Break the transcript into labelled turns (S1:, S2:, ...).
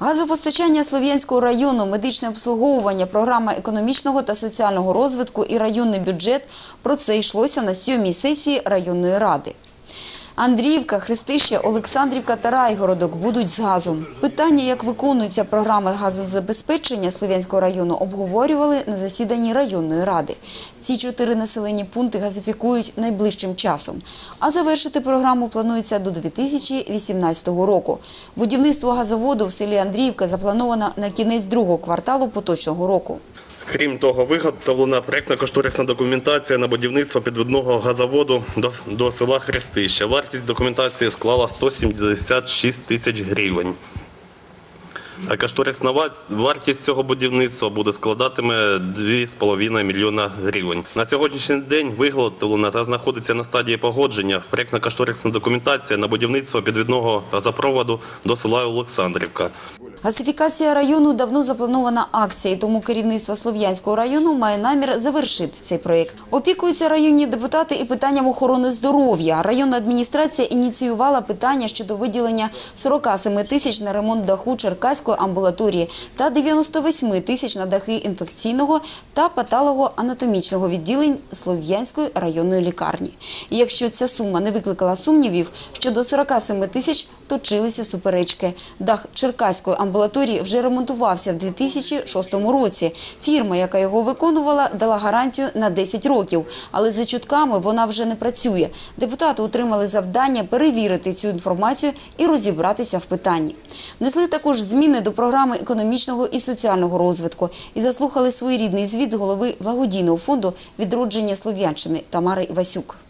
S1: Газопостачання Слов'янського району, медичне обслуговування, програма економічного та соціального розвитку і районний бюджет – про це йшлося на сьомій сесії районної ради. Андріївка, Хрестище, Олександрівка та Райгородок будуть з газом. Питання, як виконуються програми газозабезпечення Слов'янського району, обговорювали на засіданні районної ради. Ці чотири населені пункти газифікують найближчим часом. А завершити програму планується до 2018 року. Будівництво газоводу в селі Андріївка заплановано на кінець другого кварталу поточного року.
S2: Крім того, виготовлена проєктно-кошторисна документація на будівництво підводного газоводу до, до села Хрестище. Вартість документації склала 176 тисяч гривень. А кошторисна вартість цього будівництва буде складатиме 2,5 мільйона гривень. На сьогоднішній день виготовлена та знаходиться на стадії погодження проєктно-кошторисна документація на будівництво підвідного газопроводу до села Олександрівка.
S1: Газифікація району давно запланована акція, і тому керівництво Слов'янського району має намір завершити цей проєкт. Опікуються районні депутати і питанням охорони здоров'я. Районна адміністрація ініціювала питання щодо виділення 47 тисяч на ремонт даху Черкаської амбулаторії та 98 тисяч на дахи інфекційного та патологоанатомічного відділень Слов'янської районної лікарні. І якщо ця сума не викликала сумнівів, щодо 47 тисяч точилися суперечки. Дах Черкаської амбулаторії вже ремонтувався в 2006 році. Фірма, яка його виконувала, дала гарантію на 10 років. Але за чутками вона вже не працює. Депутати отримали завдання перевірити цю інформацію і розібратися в питанні. Внесли також зміни до програми економічного і соціального розвитку і заслухали своєрідний звіт голови благодійного фонду відродження Слов'янщини Тамари Івасюк.